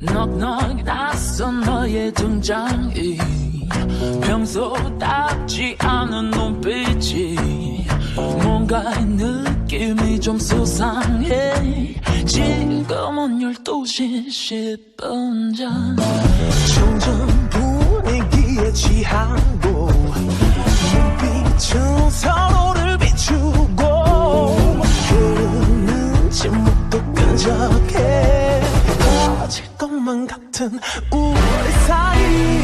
넉넉 낯선 너의 등장이. 평소 답지 않은 눈빛이 뭔가 느낌이 좀 수상해. 지금은 12시 10분 전. 점점 분위기에 취하 것만 같은 우리 사이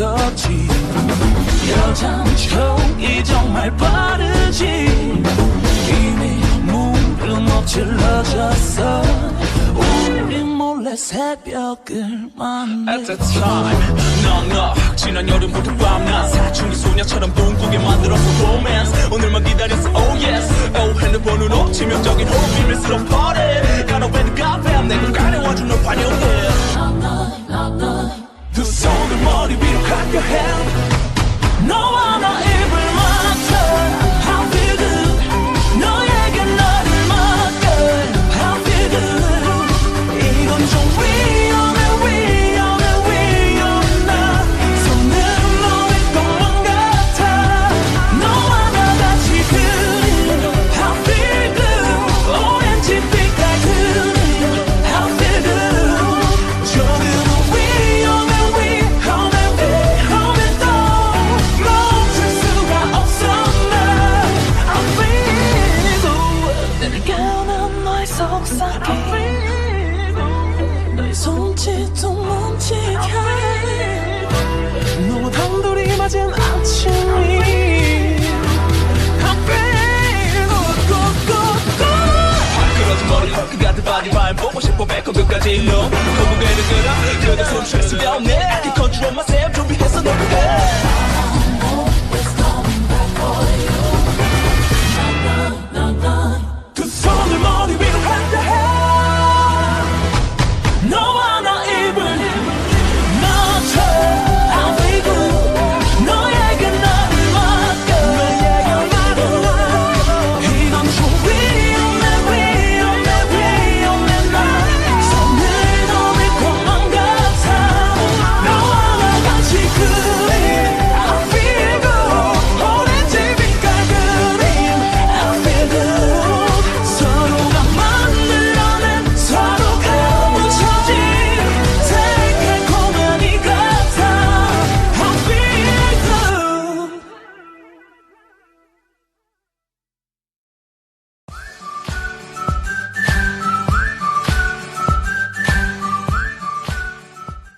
예상했었지 여잔 척이 정말 빠르지. 이미 물은 엎질러졌어. 우리 몰래 새벽을 만나 At that time 넉넉 지난 여름부터 밤낮. 사춘기 소녀처럼 동꾸게 만들었어 romance. 오늘만 기다렸어 oh yes. Oh 핸드폰으로 치명적인 호흡 비밀스러운 party. Got away the cafe 내 공간에 와주는 환영해. 두 손을 머리 위 got your help. No one 속삭임 너의 손짓도 멈추게 너와 단둘이 맞은 아침이 헐크 같은 바디 바임 보고 싶어 배꼽 끝까지 너 거북이를 끌어 그대 숨쉴 수가 없네